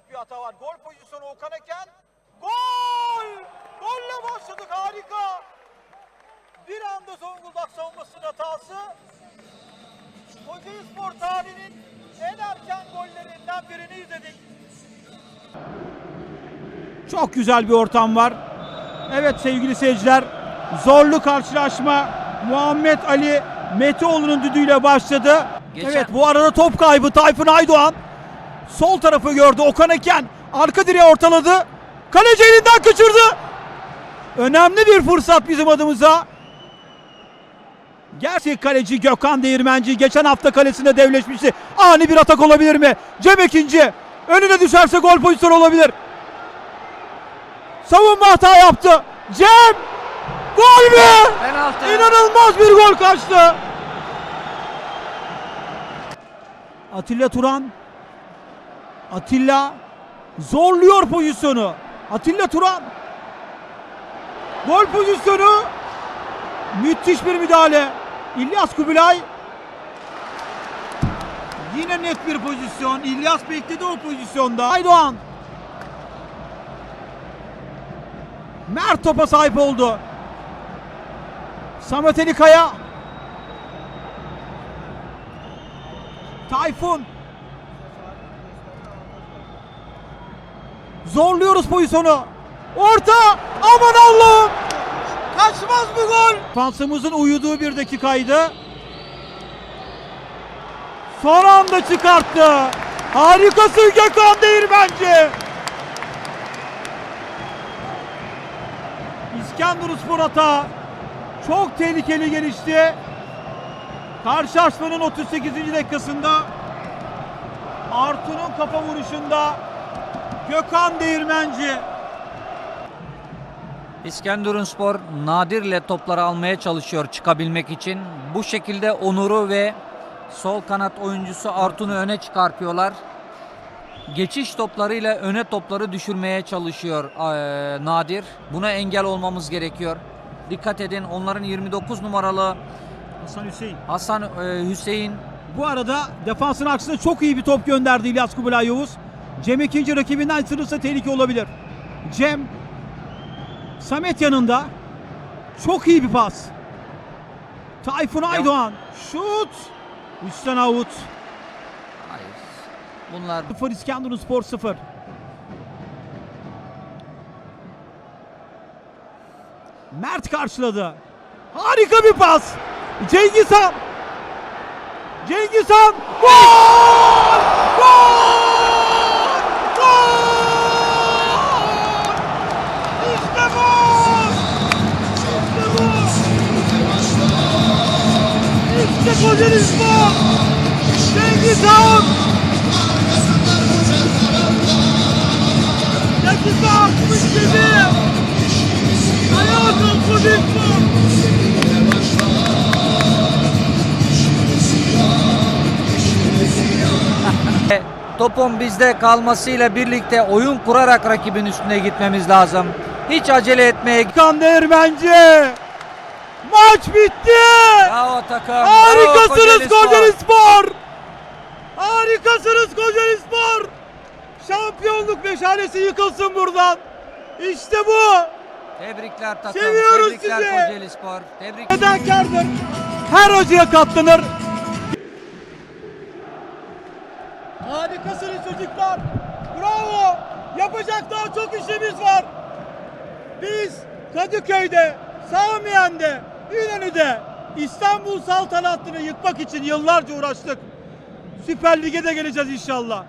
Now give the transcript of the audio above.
büyük bir hata var. Gol pozisyonu Okan Eken. Gol! Golle başladık harika. Bir anda Zonguldak savunmasının hatası. Kocaeli Spor tarihinin en erken gollerinden birini izledik. Çok güzel bir ortam var. Evet sevgili seyirciler. Zorlu karşılaşma Muhammed Ali Meteoğlu'nun düdüğüyle başladı. Geçen- Evet bu arada top kaybı Tayfun Aydoğan. Sol tarafı gördü Okan Eken. Arka direğe ortaladı. Kaleci elinden kaçırdı. Önemli bir fırsat bizim adımıza. Gerçek kaleci Gökhan Değirmenci geçen hafta kalesinde devleşmişti. Ani bir atak olabilir mi? Cem ikinci. Önüne düşerse gol pozisyonu olabilir. Savunma hata yaptı. Cem! Gol mü? Penaltı. İnanılmaz bir gol kaçtı. Atilla Turan. Atilla zorluyor pozisyonu. Atilla Turan. Gol pozisyonu. Müthiş bir müdahale. İlyas Kubilay. Yine net bir pozisyon. İlyas bekledi o pozisyonda. Aydoğan. Mert topa sahip oldu. Samet Ali Kaya. Tayfun. Zorluyoruz pozisyonu. Orta. Aman Allah'ım. Kaçmaz bu gol. Fansımızın uyuduğu bir dakikaydı. Son anda çıkarttı. Harikasın Gökhan Değirmenci. İskenderunspor hata. Çok tehlikeli gelişti. Karşılaşmanın 38. dakikasında Artun'un kafa vuruşunda Gökhan Değirmenci İskenderunspor Nadir'le topları almaya çalışıyor çıkabilmek için. Bu şekilde Onur'u ve sol kanat oyuncusu Artun'u öne çıkartıyorlar. Geçiş toplarıyla öne topları düşürmeye çalışıyor eee, Nadir. Buna engel olmamız gerekiyor. Dikkat edin onların 29 numaralı Hasan Hüseyin. Hasan eee, Hüseyin Bu arada defansın aksine çok iyi bir top gönderdi İlyas Kubilay Yavuz. Cem ikinci rakibinden sırırsa tehlike olabilir. Cem Samet yanında. Çok iyi bir pas. Tayfun Aydoğan. Şut. Üstten avut. Hayır. Bunlar 0 İskenderunspor 0. Mert karşıladı. Harika bir pas. Cengiz Han. Cengiz Han. Gol! Kocaeli Spor! Cengiz Han! Dakika 67. Ayağa kalk Kocaeli Spor! E, Topun bizde kalmasıyla birlikte oyun kurarak rakibin üstüne gitmemiz lazım. Hiç acele etmeye Kan Değirmenci! Maç bitti! Bravo takım. Harikasınız. Kocaeli Spor! Harikasınız Kocaeli Spor! Şampiyonluk meşalesi yıkılsın buradan. İşte bu. Tebrikler takım. Seviyoruz Tebrikler sizi. Kocaeli Spor. Tebrik. Fedakardır. Her hocaya katlanır. Harikasınız çocuklar. Bravo. Yapacak daha çok işimiz var. Biz Kadıköy'de, Samiyen'de, İnönü'de İstanbul saltanatını yıkmak için yıllarca uğraştık. Süper Lig'e de geleceğiz inşallah.